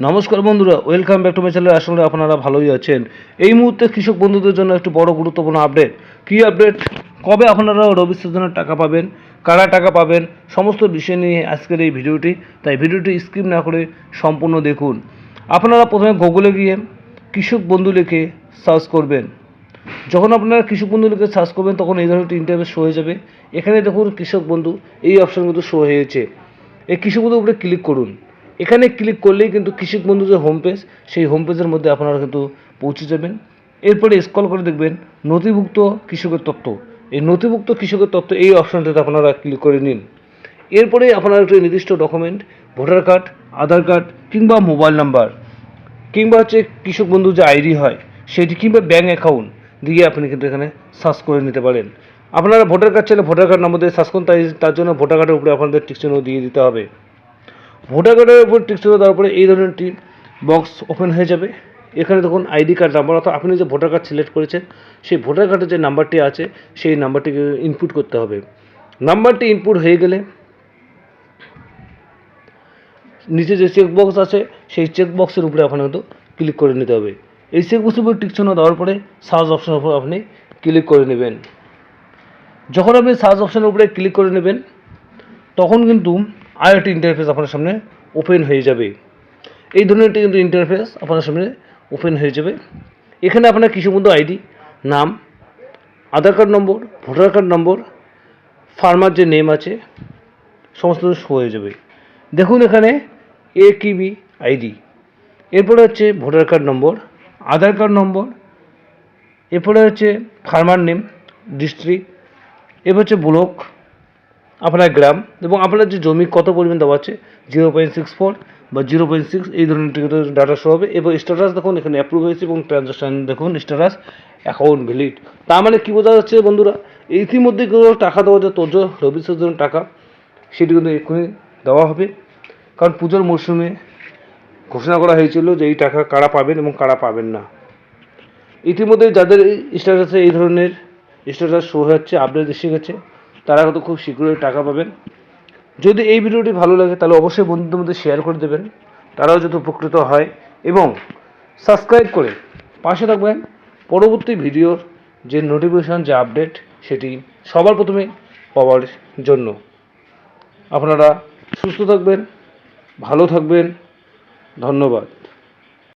নমস্কার বন্ধুরা welcome back to my channel আসলে আপনারা ভালোই আছেন। এই মুহূর্তে কৃষক বন্ধুদের জন্য একটি বড় গুরুত্বপূর্ণ আপডেট কী আপডেট কবে আপনারা রবি সিজনের টাকা পাবেন? কারা টাকা পাবেন? সমস্ত বিষয় নিয়ে আজকের এই ভিডিওটি। তাই ভিডিওটি স্কিপ না করে সম্পূর্ণ দেখুন। আপনারা প্রথমে গুগলে গিয়ে কৃষক বন্ধু লিখে সার্চ করবেন। যখন আপনারা কৃষক বন্ধু লিখে সার্চ করবেন, তখন এই ধরনের একটি ইন্টারভেস শো হয়ে যাবে। এখানে দেখুন কৃষক বন্ধু, এই অপশন কিন্তু শো হয়েছে। এই কৃষক বন্ধুর উপরে ক্লিক করুন। এখানে ক্লিক করলেই কিন্তু কৃষক বন্ধু যে হোম পেজ সেই হোম পেজের মধ্যে আপনারা কিন্তু পৌঁছে যাবেন। এরপরে স্কল করে দেখবেন নথিভুক্ত কৃষকের তথ্য। এই নথিভুক্ত কৃষকের তথ্য এই অপশনটাতে আপনারা ক্লিক করে নিন। এরপরে আপনারা একটি নির্দিষ্ট document voter card Aadhaar card কিংবা মোবাইল নাম্বার কিংবা হচ্ছে কৃষক বন্ধু যে আইডি হয়, সেটি কিংবা ব্যাঙ্ক অ্যাকাউন্ট দিয়ে আপনি কিন্তু এখানে সার্চ করে নিতে পারেন। আপনারা ভোটার কার্ড চাইলে ভোটার কার্ড নম্বর দিয়ে সার্চ করুন, তাই তার জন্য ভোটার কার্ডের উপরে আপনাদের টিকচিহ্ন দিয়ে দিতে হবে। ভোটার কার্ডের উপর টিকচিহ্ন দেওয়ার পরে এই ধরনের একটি বক্স ওপেন হয়ে যাবে। এখানে দেখুন আইডি কার্ড নাম্বার অর্থাৎ আপনি যে ভোটার কার্ড সিলেক্ট করেছেন, সেই ভোটার কার্ডের যে নাম্বারটি আছে, সেই নাম্বারটিকে ইনপুট করতে হবে। নাম্বারটি ইনপুট হয়ে গেলে, নিচে যে চেক বক্স আছে, সেই চেক বক্সের উপরে আপনাকে কিন্তু ক্লিক করে নিতে হবে। এই চেক বক্সের উপরে টিকচিহ্ন দেওয়ার পরে সার্চ অপশনের উপর আপনি ক্লিক করে নেবেন। যখন আপনি সার্চ অপশনের উপরে ক্লিক করে নেবেন, তখন কিন্তু আর একটি ইন্টারফেস আপনার সামনে ওপেন হয়ে যাবে। এই ধরনের একটি কিন্তু ইন্টারফেস আপনার সামনে ওপেন হয়ে যাবে। এখানে আপনার কিছু মধ্যে আইডি, নাম, Aadhaar card number, voter card number, farmer যে নেম আছে, সমস্ত শো হয়ে যাবে। দেখুন এখানে এ কিবি আইডি এরপরে হচ্ছে voter card number, Aadhaar card number, এরপরে হচ্ছে ফার্মার নেম ডিস্ট্রিক্ট এরপর হচ্ছে ব্লক আপনার গ্রাম এবং আপনার যে জমি কত পরিমাণ দেওয়া আছে? জিরো পয়েন্ট সিক্স ফোর বা জিরো পয়েন্ট সিক্স এই ধরনের ডাটা শো হবে। এবং স্ট্যাটাস দেখুন, এখানে অ্যাপ্রুভ হয়েছে এবং ট্রানজাকশান দেখুন স্ট্যাটাস অ্যাকাউন্ট ভ্যালিড তার মানে কী বোঝা যাচ্ছে বন্ধুরা? ইতিমধ্যে কোনো টাকা দেওয়া যে তোর রবি সিজনের টাকা, সেটি কিন্তু এক্ষুনি দেওয়া হবে। কারণ পুজোর মরশুমে ঘোষণা করা হয়েছিল যে এই টাকা কারা পাবেন এবং কারা পাবেন না। ইতিমধ্যে যাদের স্ট্যাটাসে এই ধরনের স্ট্যাটাস শো হচ্ছে আপডেট এসে গেছে। তারা হয়তো খুব শীঘ্রই টাকা পাবেন। যদি এই ভিডিওটি ভালো লাগে, তাহলে অবশ্যই বন্ধুদের মধ্যে শেয়ার করে দেবেন। তারাও যাতে উপকৃত হয় এবং সাবস্ক্রাইব করে পাশে থাকবেন। পরবর্তী ভিডিওর যে নোটিফিকেশান যে আপডেট সেটি সবার প্রথমে পাওয়ার জন্য। আপনারা সুস্থ থাকবেন, ভালো থাকবেন। ধন্যবাদ।